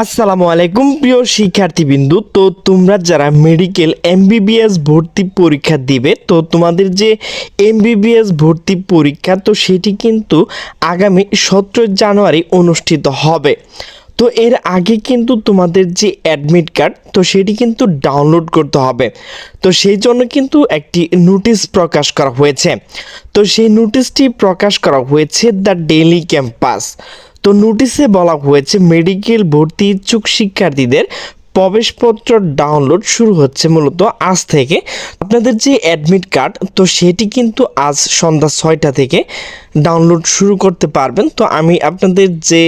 আসসালামু আলাইকুম, প্রিয় শিক্ষার্থীবৃন্দু। তো তোমরা যারা মেডিকেল এমবিবিএস ভর্তি পরীক্ষা দিবে, তো তোমাদের যে এমবিবিএস ভর্তি পরীক্ষা, তো সেটি কিন্তু আগামী সতেরো জানুয়ারি অনুষ্ঠিত হবে। তো এর আগে কিন্তু তোমাদের যে অ্যাডমিট কার্ড তো সেটি কিন্তু ডাউনলোড করতে হবে। তো সেই জন্য কিন্তু একটি নোটিশ প্রকাশ করা হয়েছে। তো সেই নোটিশটি প্রকাশ করা হয়েছে দ্য ডেইলি ক্যাম্পাস তো নোটিশে বলা হয়েছে মেডিকেল ভর্তি ইচ্ছুক শিক্ষার্থীদের প্রবেশপত্র ডাউনলোড শুরু হচ্ছে মূলত আজ থেকে। আপনাদের যে অ্যাডমিট কার্ড, তো সেটি কিন্তু আজ সন্ধ্যা ছয়টা থেকে ডাউনলোড শুরু করতে পারবেন। তো আমি আপনাদের যে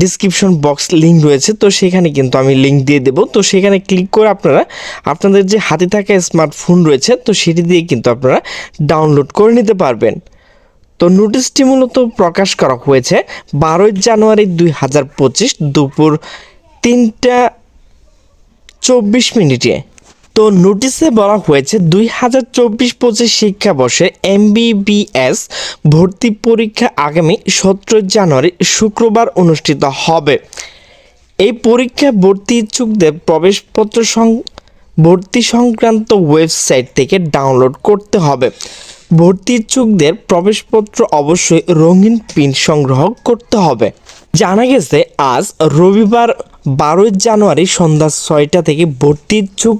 ডিসক্রিপশন বক্স লিঙ্ক রয়েছে, তো সেখানে কিন্তু আমি লিঙ্ক দিয়ে দেবো। তো সেখানে ক্লিক করে আপনারা আপনাদের যে হাতে থাকা স্মার্টফোন রয়েছে, তো সেটি দিয়ে কিন্তু আপনারা ডাউনলোড করে নিতে পারবেন। তো নোটিশটি মূলত প্রকাশ করা হয়েছে বারোই জানুয়ারি দুই হাজার পঁচিশ দুপুর তিনটা চব্বিশ মিনিটে। তো নোটিশে বলা হয়েছে দুই হাজার চব্বিশ পঁচিশ শিক্ষাবর্ষের এমবিবিএস ভর্তি পরীক্ষা আগামী সতেরো জানুয়ারি শুক্রবার অনুষ্ঠিত হবে। এই পরীক্ষা ভর্তি ইচ্ছুকদের প্রবেশপত্র সং, ভর্তি সংক্রান্ত ওয়েবসাইট থেকে ডাউনলোড করতে হবে। ভর্তি ইচ্ছুকদের প্রবেশপত্র অবশ্যই রঙিন প্রিন্ট সংগ্রহ করতে হবে। জানা গেছে, আজ রবিবার বারোই জানুয়ারি সন্ধ্যা ছয়টা থেকে ভর্তি ইচ্ছুক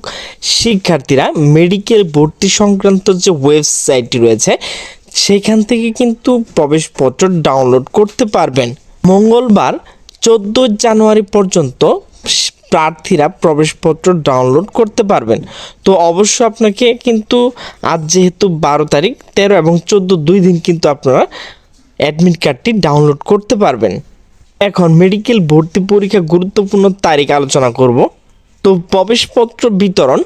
শিক্ষার্থীরা মেডিকেল ভর্তি সংক্রান্ত যে ওয়েবসাইটটি রয়েছে, সেখান থেকে কিন্তু প্রবেশপত্র ডাউনলোড করতে পারবেন। মঙ্গলবার চোদ্দ জানুয়ারি পর্যন্ত প্রার্থীরা প্রবেশপত্র ডাউনলোড করতে পারবেন। তো অবশ্য আপনাকে কিন্তু আজ যেহেতু বারো তারিখ, তেরো এবং চোদ্দ দুই দিন কিন্তু আপনারা অ্যাডমিট কার্ডটি ডাউনলোড করতে পারবেন। এখন মেডিকেল ভর্তি পরীক্ষা গুরুত্বপূর্ণ তারিখ আলোচনা করব। তো প্রবেশপত্র বিতরণ,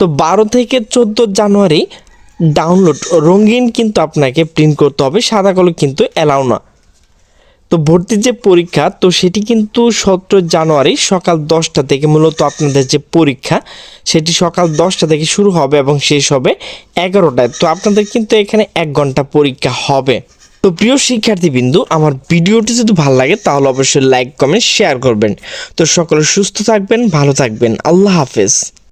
তো বারো থেকে চোদ্দ জানুয়ারি ডাউনলোড রঙিন কিন্তু আপনাকে প্রিন্ট করতে হবে, সাদা কালো কিন্তু অ্যালাউ না। তো ভর্তির যে পরীক্ষা, তো সেটি কিন্তু সতেরো জানুয়ারি সকাল দশটা থেকে মূলত আপনাদের যে পরীক্ষা, সেটি সকাল দশটা থেকে শুরু হবে এবং শেষ হবে এগারোটায়। তো আপনাদের কিন্তু এখানে এক ঘণ্টা পরীক্ষা হবে। তো প্রিয় শিক্ষার্থীবৃন্দু, আমার ভিডিওটি যদি ভালো লাগে, তাহলে অবশ্যই লাইক, কমেন্ট, শেয়ার করবেন। তো সকলে সুস্থ থাকবেন, ভালো থাকবেন। আল্লাহ হাফেজ।